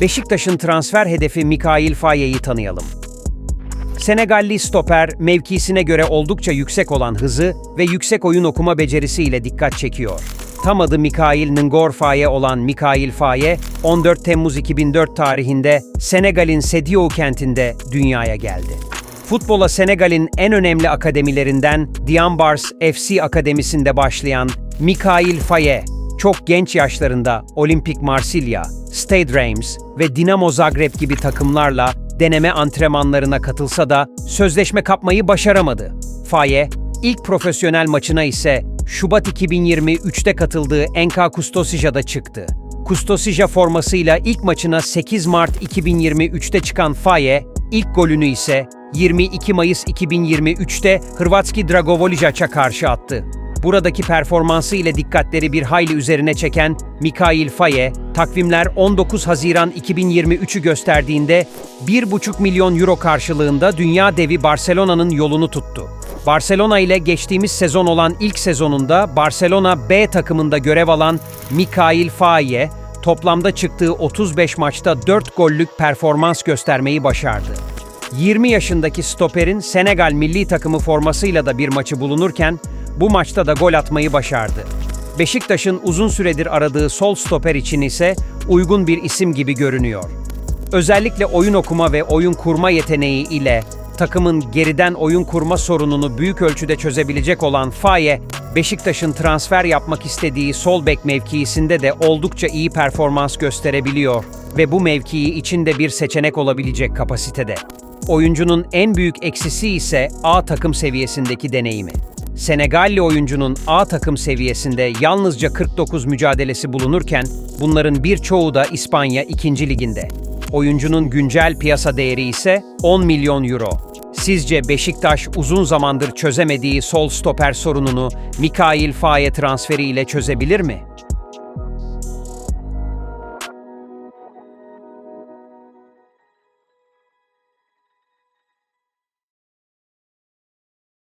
Beşiktaş'ın transfer hedefi Mikail Faye'yi tanıyalım. Senegalli stoper mevkisine göre oldukça yüksek olan hızı ve yüksek oyun okuma becerisiyle dikkat çekiyor. Tam adı Mikail Ngor Faye olan Mikail Faye, 14 Temmuz 2004 tarihinde Senegal'in Sediou kentinde dünyaya geldi. Futbola Senegal'in en önemli akademilerinden Diambars FC Akademisi'nde başlayan Mikail Faye, çok genç yaşlarında Olimpik Marsilya, Stade Reims ve Dinamo Zagreb gibi takımlarla deneme antrenmanlarına katılsa da sözleşme kapmayı başaramadı. Faye, ilk profesyonel maçına ise Şubat 2023'te katıldığı NK Kustosija'da çıktı. Kustosija formasıyla ilk maçına 8 Mart 2023'te çıkan Faye, ilk golünü ise 22 Mayıs 2023'te Hrvatski Dragovolijaç'a karşı attı. Buradaki performansı ile dikkatleri bir hayli üzerine çeken Mikail Faye, takvimler 19 Haziran 2023'ü gösterdiğinde 1,5 milyon euro karşılığında dünya devi Barcelona'nın yolunu tuttu. Barcelona ile geçtiğimiz sezon olan ilk sezonunda Barcelona B takımında görev alan Mikail Faye, toplamda çıktığı 35 maçta 4 gollük performans göstermeyi başardı. 20 yaşındaki stoperin Senegal milli takımı formasıyla da bir maçı bulunurken bu maçta da gol atmayı başardı. Beşiktaş'ın uzun süredir aradığı sol stoper için ise uygun bir isim gibi görünüyor. Özellikle oyun okuma ve oyun kurma yeteneği ile takımın geriden oyun kurma sorununu büyük ölçüde çözebilecek olan Faye, Beşiktaş'ın transfer yapmak istediği sol bek mevkiisinde de oldukça iyi performans gösterebiliyor ve bu mevkii içinde bir seçenek olabilecek kapasitede. Oyuncunun en büyük eksisi ise A takım seviyesindeki deneyimi. Senegalli oyuncunun A takım seviyesinde yalnızca 49 mücadelesi bulunurken bunların birçoğu da İspanya 2. liginde. Oyuncunun güncel piyasa değeri ise 10 milyon euro. Sizce Beşiktaş uzun zamandır çözemediği sol stoper sorununu Mikail Faye transferiyle çözebilir mi?